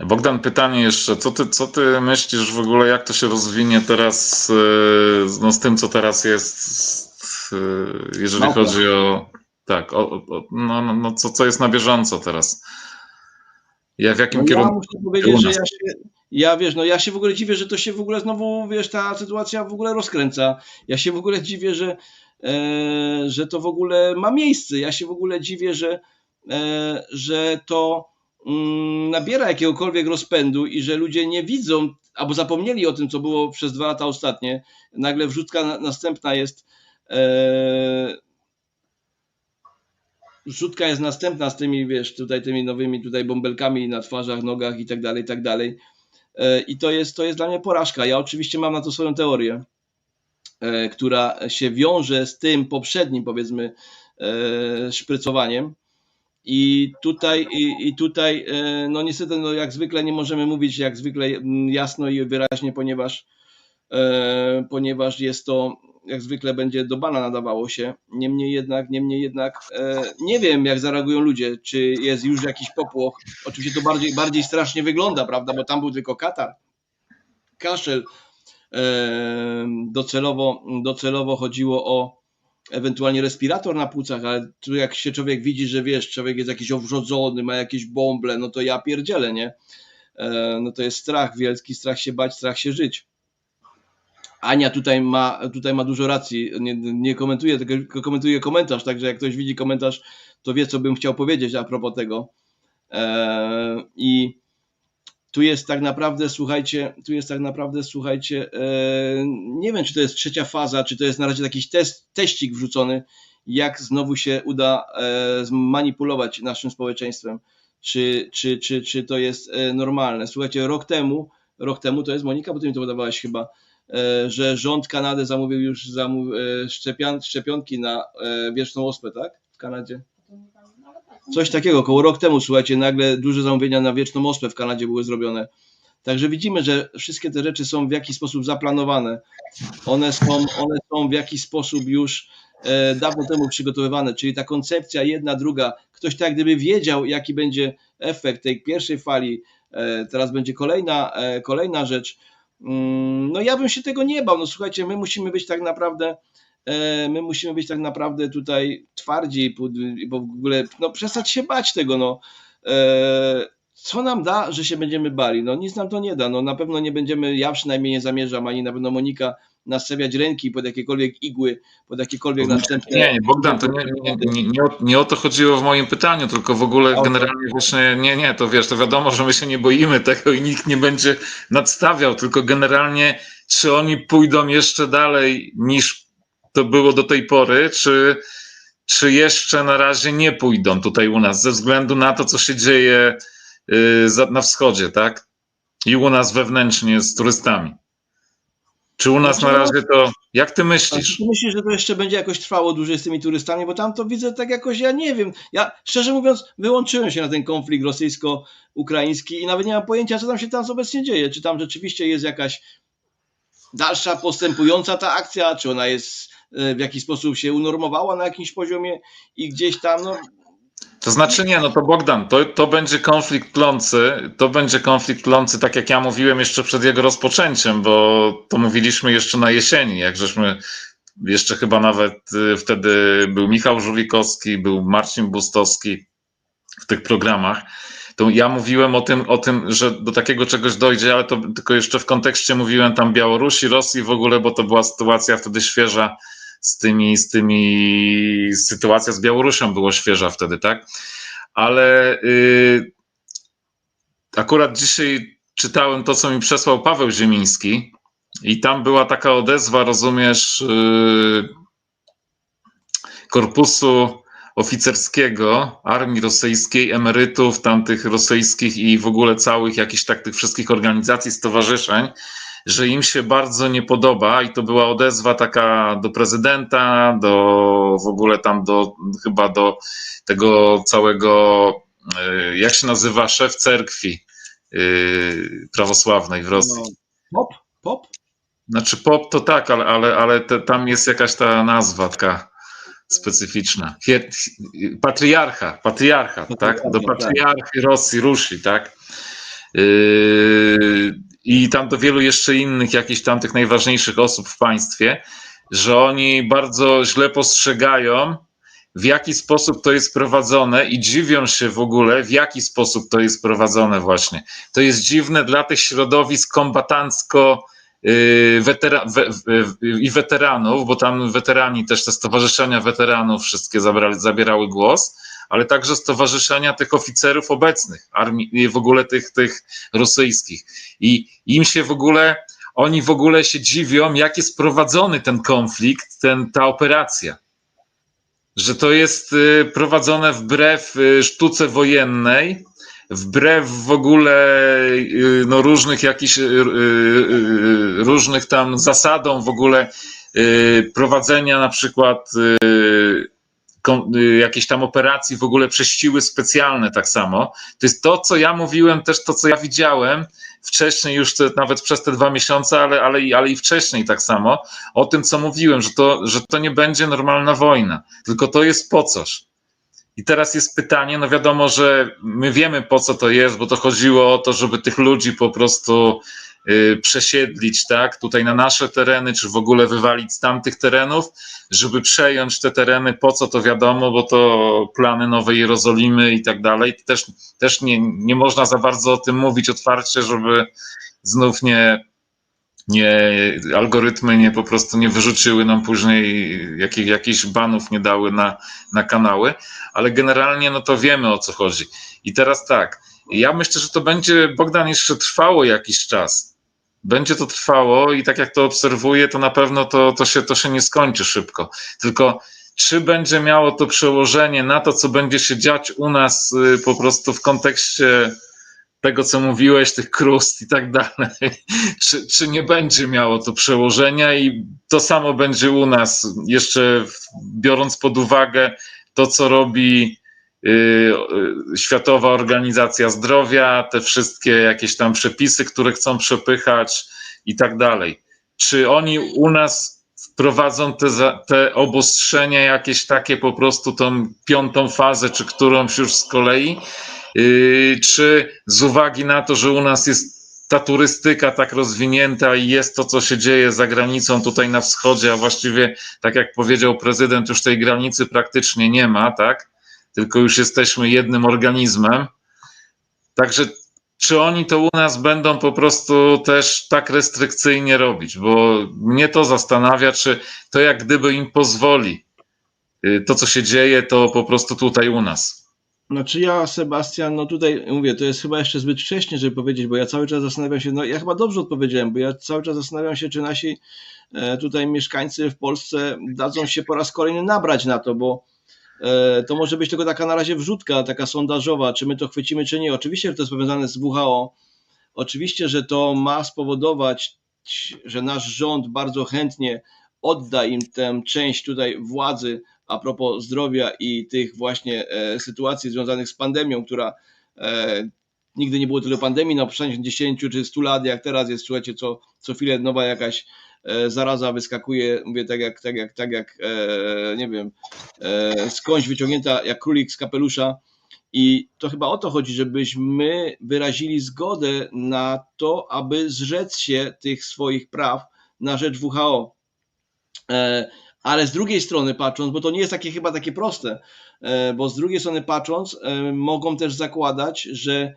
Bogdan, pytanie jeszcze, co ty, co ty myślisz w ogóle, jak to się rozwinie teraz y, no, z tym, co teraz jest, y, jeżeli Małpa. chodzi o, tak, o, o, no, no, no co, co jest na bieżąco teraz? Ja w jakim No ja kierunku? muszę u powiedzieć, że ja się, ja wiesz, no ja się w ogóle dziwię, że to się w ogóle znowu, wiesz, ta sytuacja w ogóle rozkręca. Ja się w ogóle dziwię, że, e, że to w ogóle ma miejsce. Ja się w ogóle dziwię, że, e, że to nabiera jakiegokolwiek rozpędu i że ludzie nie widzą albo zapomnieli o tym, co było przez dwa lata ostatnie. Nagle wrzutka na, następna jest. E, Rzutka jest następna z tymi, wiesz, tutaj tymi nowymi tutaj bąbelkami na twarzach, nogach i tak dalej, i tak dalej. E, I to jest, to jest dla mnie porażka. Ja oczywiście mam na to swoją teorię, e, która się wiąże z tym poprzednim, powiedzmy, szprycowaniem. I tutaj, i, i tutaj, e, no niestety, no jak zwykle nie możemy mówić jak zwykle mm, jasno i wyraźnie, ponieważ, e, ponieważ jest to, jak zwykle będzie do bana nadawało się. Niemniej jednak, niemniej jednak, e, nie wiem jak zareagują ludzie, czy jest już jakiś popłoch. Oczywiście to bardziej, bardziej strasznie wygląda, prawda, bo tam był tylko katar, kaszel. E, docelowo, docelowo chodziło o ewentualnie respirator na płucach, ale tu jak się człowiek widzi, że wiesz, człowiek jest jakiś owrzodzony, ma jakieś bąble, no to ja pierdzielę, nie? E, No to jest strach, wielki strach się bać, strach się żyć. Ania tutaj ma, tutaj ma dużo racji, nie, nie komentuję, tylko komentuje komentarz, także jak ktoś widzi komentarz, to wie, co bym chciał powiedzieć a propos tego. E, I tu jest tak naprawdę, słuchajcie, tu jest tak naprawdę, słuchajcie, e, nie wiem, czy to jest trzecia faza, czy to jest na razie jakiś test, teścik wrzucony, jak znowu się uda e, zmanipulować naszym społeczeństwem, czy, czy, czy, czy to jest e, normalne. Słuchajcie, rok temu, rok temu to jest Monika, bo ty mi to podawałaś chyba, że rząd Kanady zamówił już zamów, szczepian, szczepionki na wieczną ospę, tak? W Kanadzie. Coś takiego, około rok temu, słuchajcie, nagle duże zamówienia na wieczną ospę w Kanadzie były zrobione. Także widzimy, że wszystkie te rzeczy są w jakiś sposób zaplanowane. One są, one są w jakiś sposób już e, dawno temu przygotowywane, czyli ta koncepcja jedna, druga. Ktoś tak gdyby wiedział, jaki będzie efekt tej pierwszej fali, e, teraz będzie kolejna, e, kolejna rzecz. Mm, No ja bym się tego nie bał. No słuchajcie, my musimy być tak naprawdę my musimy być tak naprawdę tutaj twardzi, bo w ogóle no, przestać się bać tego. No. E, Co nam da, że się będziemy bali? No nic nam to nie da. No, na pewno nie będziemy, ja przynajmniej nie zamierzam, ani na pewno Monika, nastawiać ręki pod jakiekolwiek igły, pod jakiekolwiek następne... Nie, nie, Bogdan, to nie, nie, nie, nie, o, nie o to chodziło w moim pytaniu, tylko w ogóle generalnie właśnie, nie, nie, to wiesz, to wiadomo, że my się nie boimy tego i nikt nie będzie nadstawiał, tylko generalnie, czy oni pójdą jeszcze dalej niż to było do tej pory, czy, czy jeszcze na razie nie pójdą tutaj u nas, ze względu na to, co się dzieje y, na wschodzie, tak? I u nas wewnętrznie z turystami. Czy u nas na Znaczy, razie to, jak ty myślisz? ty myślisz, że to jeszcze będzie jakoś trwało dłużej z tymi turystami, bo tam to widzę tak jakoś, ja nie wiem. Ja szczerze mówiąc, wyłączyłem się na ten konflikt rosyjsko-ukraiński i nawet nie mam pojęcia, co tam się tam obecnie dzieje. Czy tam rzeczywiście jest jakaś dalsza, postępująca ta akcja, czy ona jest w jakiś sposób się unormowała na jakimś poziomie i gdzieś tam, no To znaczy nie, no to Bogdan, to, to będzie konflikt tlący, to będzie konflikt tlący, tak jak ja mówiłem jeszcze przed jego rozpoczęciem, bo to mówiliśmy jeszcze na jesieni, jak żeśmy jeszcze chyba nawet y, wtedy był Michał Żulikowski, był Marcin Bustowski w tych programach, to ja mówiłem o tym, o tym, że do takiego czegoś dojdzie, ale to tylko jeszcze w kontekście mówiłem tam Białorusi, Rosji w ogóle, bo to była sytuacja wtedy świeża z tymi, z tymi, sytuacja z Białorusią była świeża wtedy, tak? Ale y, akurat dzisiaj czytałem to, co mi przesłał Paweł Ziemiński i tam była taka odezwa, rozumiesz, y, korpusu oficerskiego armii rosyjskiej, emerytów tamtych rosyjskich i w ogóle całych jakichś tak tych wszystkich organizacji, stowarzyszeń, że im się bardzo nie podoba i to była odezwa taka do prezydenta, do w ogóle tam do chyba do tego całego, y, jak się nazywa, szef cerkwi y, prawosławnej w Rosji. no, pop, pop. Znaczy pop to tak, ale, ale, ale te, tam jest jakaś ta nazwa taka specyficzna. Hier, patriarcha, patriarcha, tak? Do tak. patriarchy Rosji ruszy, tak? yy, i tam do wielu jeszcze innych jakichś tam tych najważniejszych osób w państwie, że oni bardzo źle postrzegają, w jaki sposób to jest prowadzone i dziwią się w ogóle, w jaki sposób to jest prowadzone właśnie. To jest dziwne dla tych środowisk kombatancko yy, wetera, i weteranów, bo tam weterani też te stowarzyszenia weteranów wszystkie zabrali, zabierały głos, ale także stowarzyszenia tych oficerów obecnych, armii, w ogóle tych, tych rosyjskich. I im się w ogóle, oni w ogóle się dziwią, jak jest prowadzony ten konflikt, ten, ta operacja. Że to jest y, prowadzone wbrew y, sztuce wojennej, wbrew w ogóle y, no, różnych jakichś różnych tam zasadom w ogóle prowadzenia na przykład jakiejś tam operacji, w ogóle przez siły specjalne tak samo. To jest to, co ja mówiłem, też to, co ja widziałem wcześniej, już te, nawet przez te dwa miesiące, ale, ale, ale i wcześniej tak samo, o tym, co mówiłem, że to, że to nie będzie normalna wojna, tylko to jest po coś. I teraz jest pytanie, no wiadomo, że my wiemy po co to jest, bo to chodziło o to, żeby tych ludzi po prostu y, przesiedlić, tak, tutaj na nasze tereny, czy w ogóle wywalić z tamtych terenów, żeby przejąć te tereny, po co to wiadomo, bo to plany Nowej Jerozolimy i tak dalej. Też, też nie, nie można za bardzo o tym mówić otwarcie, żeby znów nie, nie, algorytmy nie po prostu nie wyrzuciły nam później jakich, jakichś banów nie dały na, na kanały, ale generalnie no to wiemy o co chodzi. I teraz tak, ja myślę, że to będzie, Bogdan, jeszcze trwało jakiś czas. Będzie to trwało i tak jak to obserwuję, to na pewno to, to, się, to się nie skończy szybko. Tylko czy będzie miało to przełożenie na to, co będzie się dziać u nas y, po prostu w kontekście tego, co mówiłeś, tych krust i tak dalej, czy, czy nie będzie miało to przełożenia i to samo będzie u nas, jeszcze biorąc pod uwagę to, co robi Światowa Organizacja Zdrowia, te wszystkie jakieś tam przepisy, które chcą przepychać i tak dalej. Czy oni u nas wprowadzą te, te obostrzenia jakieś takie po prostu tą piątą fazę, czy którąś już z kolei, Yy, czy z uwagi na to, że u nas jest ta turystyka tak rozwinięta i jest to, co się dzieje za granicą tutaj na wschodzie, a właściwie, tak jak powiedział prezydent, już tej granicy praktycznie nie ma, tak? Tylko już jesteśmy jednym organizmem. Także czy oni to u nas będą po prostu też tak restrykcyjnie robić? Bo mnie to zastanawia, czy to jak gdyby im pozwoli yy, to, co się dzieje, to po prostu tutaj u nas. Znaczy ja, Sebastian, no tutaj mówię, to jest chyba jeszcze zbyt wcześnie, żeby powiedzieć, bo ja cały czas zastanawiam się, no ja chyba dobrze odpowiedziałem, bo ja cały czas zastanawiam się, czy nasi e, tutaj mieszkańcy w Polsce dadzą się po raz kolejny nabrać na to, bo to może być tylko taka na razie wrzutka, taka sondażowa, czy my to chwycimy, czy nie. Oczywiście, że to jest powiązane z WHO, oczywiście, że to ma spowodować, że nasz rząd bardzo chętnie odda im tę część tutaj władzy, a propos zdrowia i tych właśnie e, sytuacji związanych z pandemią, która e, nigdy nie było tyle pandemii na przestrzeni 10 czy 100 lat, jak teraz jest, słuchajcie, co, co chwilę nowa jakaś e, zaraza wyskakuje, mówię tak jak, tak jak, tak jak nie wiem, skądś wyciągnięta jak królik z kapelusza. I to chyba o to chodzi, żebyśmy wyrazili zgodę na to, aby zrzec się tych swoich praw na rzecz WHO ale z drugiej strony patrząc, bo to nie jest takie chyba takie proste, e, bo z drugiej strony patrząc, e, mogą też zakładać, że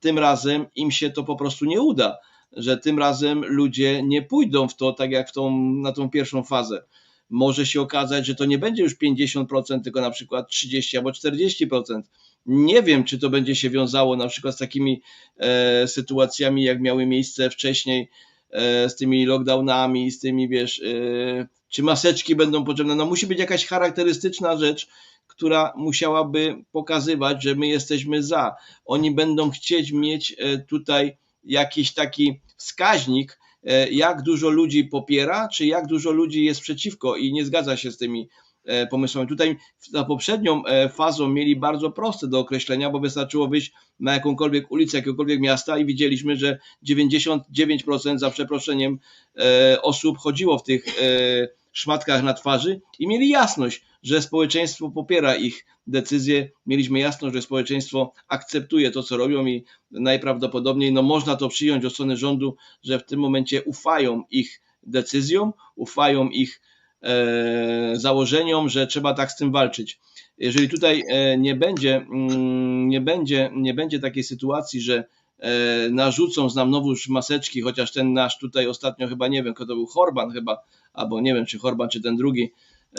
tym razem im się to po prostu nie uda, że tym razem ludzie nie pójdą w to tak jak w tą, na tą pierwszą fazę. Może się okazać, że to nie będzie już 50%, tylko na przykład 30 albo 40%. Nie wiem, czy to będzie się wiązało na przykład z takimi e, sytuacjami, jak miały miejsce wcześniej, e, z tymi lockdownami, z tymi, wiesz, e, czy maseczki będą potrzebne. No musi być jakaś charakterystyczna rzecz, która musiałaby pokazywać, że my jesteśmy za. Oni będą chcieć mieć e, tutaj jakiś taki wskaźnik, e, jak dużo ludzi popiera, czy jak dużo ludzi jest przeciwko i nie zgadza się z tymi E, pomysłami. Tutaj za poprzednią e, fazą mieli bardzo proste do określenia, bo wystarczyło wyjść na jakąkolwiek ulicę jakiegokolwiek miasta i widzieliśmy, że 99% za przeproszeniem osób chodziło w tych szmatkach na twarzy i mieli jasność, że społeczeństwo popiera ich decyzje. Mieliśmy jasność, że społeczeństwo akceptuje to, co robią i najprawdopodobniej no, można to przyjąć od strony rządu, że w tym momencie ufają ich decyzjom, ufają ich e, założeniom, że trzeba tak z tym walczyć. Jeżeli tutaj e, nie będzie, mm, nie będzie, nie będzie takiej sytuacji, że e, narzucą znam nowóż maseczki, chociaż ten nasz tutaj ostatnio chyba nie wiem, kto to był Horban chyba, albo nie wiem, czy Horban, czy ten drugi. E,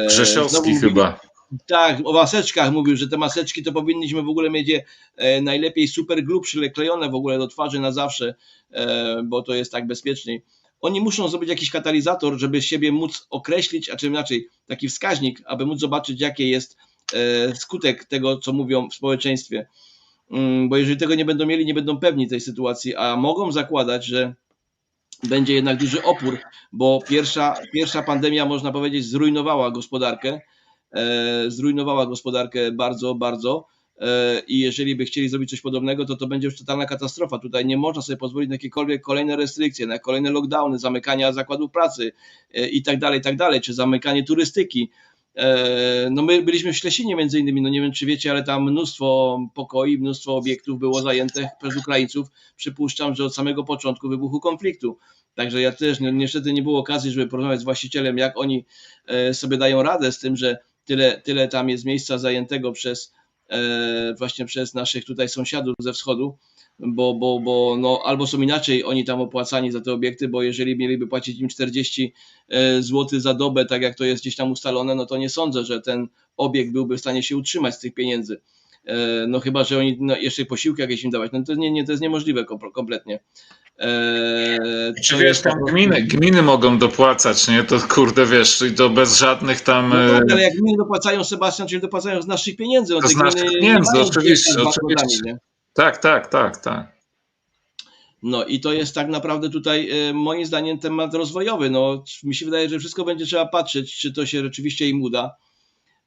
znowu Grzesiowski mówili- chyba. tak, o maseczkach mówił, że te maseczki to powinniśmy w ogóle mieć je e, najlepiej super glue przyklejone w ogóle do twarzy na zawsze, e, bo to jest tak bezpieczniej. Oni muszą zrobić jakiś katalizator, żeby siebie móc określić, a czym inaczej, taki wskaźnik, aby móc zobaczyć, jaki jest e, skutek tego, co mówią w społeczeństwie. Mm, Bo jeżeli tego nie będą mieli, nie będą pewni tej sytuacji, a mogą zakładać, że będzie jednak duży opór, bo pierwsza, pierwsza pandemia, można powiedzieć, zrujnowała gospodarkę e, zrujnowała gospodarkę bardzo, bardzo. e, I jeżeli by chcieli zrobić coś podobnego, to to będzie już totalna katastrofa. Tutaj nie można sobie pozwolić na jakiekolwiek kolejne restrykcje, na kolejne lockdowny, zamykania zakładów pracy e, i tak dalej, tak dalej, czy zamykanie turystyki. E, No my byliśmy w Ślesinie między innymi, no nie wiem czy wiecie, ale tam mnóstwo pokoi, mnóstwo obiektów było zajętych przez Ukraińców. Przypuszczam, że od samego początku wybuchu konfliktu. Także ja też ni- niestety nie było okazji, żeby porozmawiać z właścicielem, jak oni e, sobie dają radę z tym, że tyle, tyle tam jest miejsca zajętego przez e, właśnie przez naszych tutaj sąsiadów ze wschodu, bo, bo, bo no, albo są inaczej oni tam opłacani za te obiekty, bo jeżeli mieliby płacić im 40 zł za dobę, tak jak to jest gdzieś tam ustalone, no to nie sądzę, że ten obiekt byłby w stanie się utrzymać z tych pieniędzy. E, No chyba, że oni no, jeszcze posiłki jakieś im dawać, no to nie, nie, to jest niemożliwe kom- kompletnie. E, Czy to wiesz, tam gminy, gminy mogą dopłacać, nie? To kurde, wiesz, i to bez żadnych tam... No e, tak, ale jak gminy dopłacają, Sebastian, czyli dopłacają z naszych pieniędzy. No z naszych pieniędzy, oczywiście, oczywiście. Tak, tak, tak, tak. No i to jest tak naprawdę tutaj e, moim zdaniem temat rozwojowy. No, mi się wydaje, że wszystko będzie trzeba patrzeć, czy to się rzeczywiście im uda.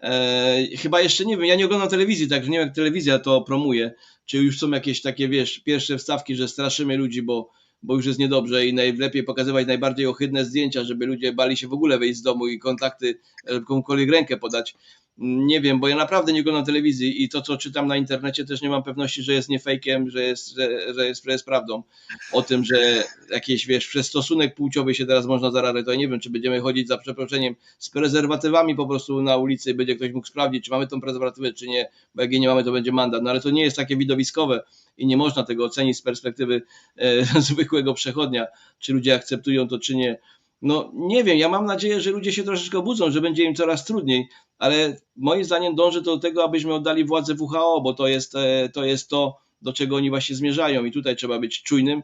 E, chyba jeszcze nie wiem, ja nie oglądam telewizji, także nie wiem jak telewizja to promuje. Czy już są jakieś takie, wiesz, pierwsze wstawki, że straszymy ludzi, bo, bo już jest niedobrze i najlepiej pokazywać najbardziej ohydne zdjęcia, żeby ludzie bali się w ogóle wyjść z domu i kontakty, e, komukolwiek rękę podać. Nie wiem, bo ja naprawdę nie oglądam telewizji i to, co czytam na internecie, też nie mam pewności, że jest nie fejkiem, że jest, że, że jest, że jest prawdą. O tym, że jakieś, wiesz, przez stosunek płciowy się teraz można zarażać, to ja nie wiem, czy będziemy chodzić za przeproszeniem z prezerwatywami po prostu na ulicy i będzie ktoś mógł sprawdzić, czy mamy tą prezerwatywę, czy nie, bo jak jej nie mamy, to będzie mandat. No ale to nie jest takie widowiskowe i nie można tego ocenić z perspektywy e, zwykłego przechodnia, czy ludzie akceptują to, czy nie. No nie wiem, ja mam nadzieję, że ludzie się troszeczkę budzą, że będzie im coraz trudniej, ale moim zdaniem dąży to do tego, abyśmy oddali władzę WHO, bo to jest, e, to jest to, do czego oni właśnie zmierzają i tutaj trzeba być czujnym